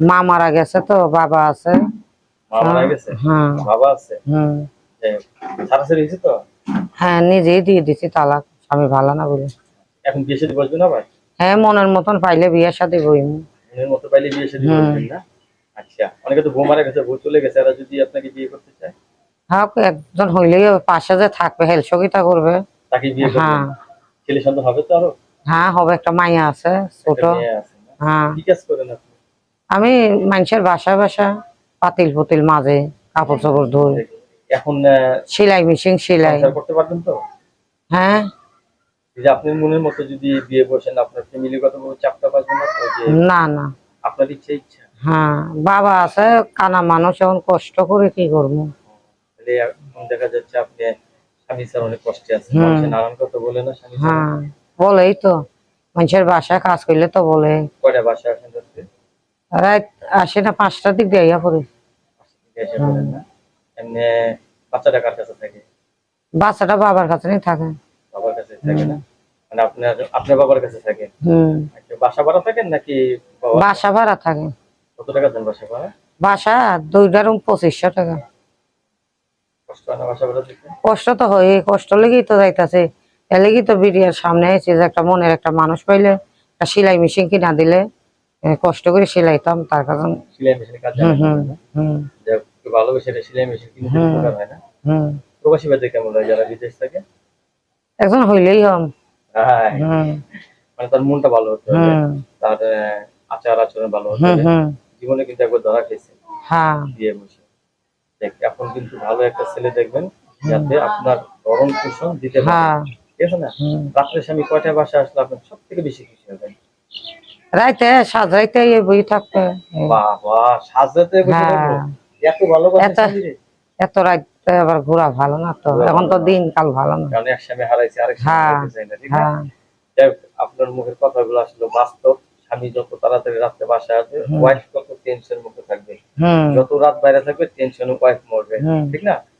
মা মারা গেছে তো বাবা আছে। হ্যাঁ হয়েছে তো? হ্যাঁ নিজেই দিয়ে দিছি তালাক স্বামী ভালো না বলে। এখন বিয়ে শাদী বসবে না ভাই হ্যাঁ মনের মতন পাইলে বিয়ের সাথে বইম। মনের মতো পাইলে বিয়ে শাদী হুম। না? আচ্ছা অনেকে তো বউ মারা গেছে বউ চলে গেছে এরা যদি আপনাকে বিয়ে করতে চায়? হ্যাঁ একজন পাশে যে থাকবে হেল্প সহযোগিতা করবে। তাকে বিয়ে করবেন হ্যাঁ। ছেলে সন্তান হবে তো আরও? হ্যাঁ হবে একটা মাইয়া আছে ছোট? হ্যাঁ। কি কাজ করেন আপনি? আমি মানুষের বাসা বাসা পাতিল পুতিল মাঝে কাপড় চাপড় ধুই। এখন সেলাই মেশিন সেলাই। করতে পারবেন তো? হ্যাঁ। যে আপনার মনের মতো যদি বিয়ে বসেন আপনার ফ্যামিলিগত ভাবে চাপটা পাবেন না না না। আপনার ইচ্ছে ইচ্ছা? হ্যাঁ বাবা আছে কানা মানুষ এখন কষ্ট করে কি করব? দেখা যাচ্ছে আপনি স্বামী স্যার অনেক কষ্টে আছে নানান কথা বলে না স্বামী হ্যাঁ বলেই তো। মানুষের বাসায় কাজ করলে তো বলে। কয়টা বাসা আসেন রাত পাঁচটার দিক দিয়ে পড়ে। বাচ্চাটা বাবার কাছে থাকে। বাসা ভাড়া থাকে। বাসা পঁচিশশো টাকা। কষ্ট তো হয় কষ্ট লেগেই তো যাইতাছে। এর লেগেই তো বিরিয়ার সামনে এসে যে একটা মনের একটা মানুষ পাইলে সেলাই মেশিন কিনা দিলে। কষ্ট করে সেলাইতাম তার কারণ ভালোবেসে সেলাই মেশিন কিনতে হুম। হয় না? প্রবাসী বাদে কেমন হয় যারা বিদেশ থাকে? একজন হইলেই হম। হ্যাঁ। মানে তার মনটা ভালো হতে হবে তার আচার আচরণ ভালো হতে হবে। জীবনে কিন্তু একবার ধরা খেয়েছে। হ্যাঁ। বিয়ে বসে। দেখ এখন কিন্তু ভালো একটা ছেলে দেখবেন যাতে আপনার গরম পোষণ দিতে পারে। হ্যাঁ। ঠিক আছে না? রাত্রে স্বামী কয়টায় বাসা আসলে আপনার সব থেকে বেশি খুশি হবেন রাইতে সাজরাইতে এই বই থাকবে। বাবা হ্যাঁ। এত ভালো এত- এত রাইতে আবার ঘোরা ভালো না তো। এখন তো দিন কাল ভালো না। কারণ এক হারাইছে আরেক হ্যাঁ, হ্যাঁ। আপনার মুখের কথাগুলো আসলে বাস্তব। স্বামী যত তাড়াতাড়ি রাত্রে বাসায় আসবে। ওয়াইফ তত টেনশন মুক্ত থাকবে। যত রাত বাইরে থাকবে টেনশন ওয়াইফ মরবে ঠিক না?